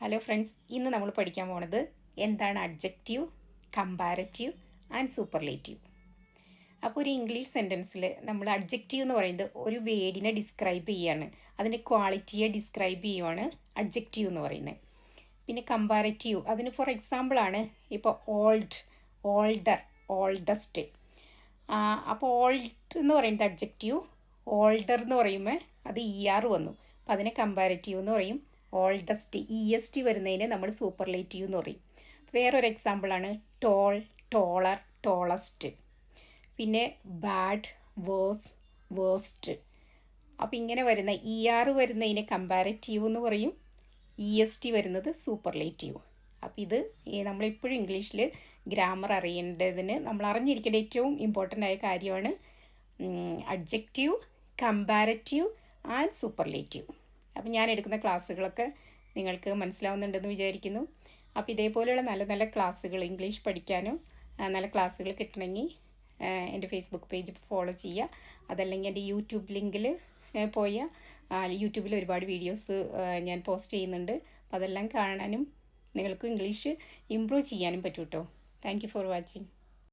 Hello friends ഇന്ന് നമ്മൾ പഠിക്കാൻ പോണത് എന്താണ് അഡ്ജക്റ്റീവ് കമ്പാരറ്റീവ് ആൻഡ് സൂപ്പർലേറ്റീവ് അപ്പോൾ ഒരു ഇംഗ്ലീഷ് സെന്റൻസിൽ നമ്മൾ അഡ്ജക്റ്റീവ് എന്ന് പറയുന്നത് ഒരു വേഡിനെ ഡിസ്ക്രൈബ് ചെയ്യുകയാണ് അതിന്റെ ക്വാളിറ്റിയെ ഡിസ്ക്രൈബ് ചെയ്യുവാണ് അഡ്ജക്റ്റീവ് എന്ന് പറയുന്നത്. പിന്നെ കമ്പാരറ്റീവ് അതിന് ഫോർ എക്സാമ്പിളാണ് ഇപ്പോൾ ഓൾഡ് ഓൾഡർ ഓൾഡസ്റ്റ് അപ്പോൾ ഓൾഡ് എന്ന് പറയുന്നത് അഡ്ജക്റ്റീവ് ഓൾഡർ എന്ന് പറയുമ്പോൾ അത് ഇ ആർ വന്നു. അപ്പോൾ അതിനെ കമ്പാരറ്റീവ് എന്ന് പറയും. ഓൾഡസ്റ്റ് ഇ എസ് ടി വരുന്നതിനെ നമ്മൾ സൂപ്പർലേറ്റീവ് എന്ന് പറയും. വേറൊരു എക്സാമ്പിളാണ് ടോൾ ടോളർ ടോളസ്റ്റ് പിന്നെ ബാഡ് വേഴ്സ് വേഴ്സ്റ്റ് അപ്പോൾ ഇങ്ങനെ വരുന്ന ഇ ആർ വരുന്നതിനെ കമ്പാരറ്റീവ് എന്ന് പറയും. ഇ എസ് ടി വരുന്നത് സൂപ്പർലേറ്റീവ് അപ്പോൾ ഇത് നമ്മളിപ്പോഴും ഇംഗ്ലീഷിൽ ഗ്രാമർ അറിയേണ്ടതിന് നമ്മൾ അറിഞ്ഞിരിക്കേണ്ട ഏറ്റവും ഇമ്പോർട്ടന്റ് ആയ കാര്യമാണ് അഡ്ജക്റ്റീവ് കമ്പാരറ്റീവ് ആൻഡ് സൂപ്പർലേറ്റീവ് അപ്പോൾ ഞാൻ എടുക്കുന്ന ക്ലാസ്സുകളൊക്കെ നിങ്ങൾക്ക് മനസ്സിലാവുന്നുണ്ടെന്ന് വിചാരിക്കുന്നു. അപ്പോൾ ഇതേപോലെയുള്ള നല്ല നല്ല ക്ലാസ്സുകൾ ഇംഗ്ലീഷ് പഠിക്കാനും നല്ല ക്ലാസ്സുകൾ കിട്ടണമെങ്കിൽ എന്റെ ഫേസ്ബുക്ക് പേജ് ഫോളോ ചെയ്യുക. അതല്ലെങ്കിൽ എന്റെ യൂട്യൂബ് ലിങ്കിൽ പോയ യൂട്യൂബിൽ ഒരുപാട് വീഡിയോസ് ഞാൻ പോസ്റ്റ് ചെയ്യുന്നുണ്ട്. അപ്പോൾ അതെല്ലാം കാണാനും നിങ്ങൾക്ക് ഇംഗ്ലീഷ് ഇമ്പ്രൂവ് ചെയ്യാനും പറ്റും കേട്ടോ താങ്ക് യു ഫോർ വാച്ചിങ്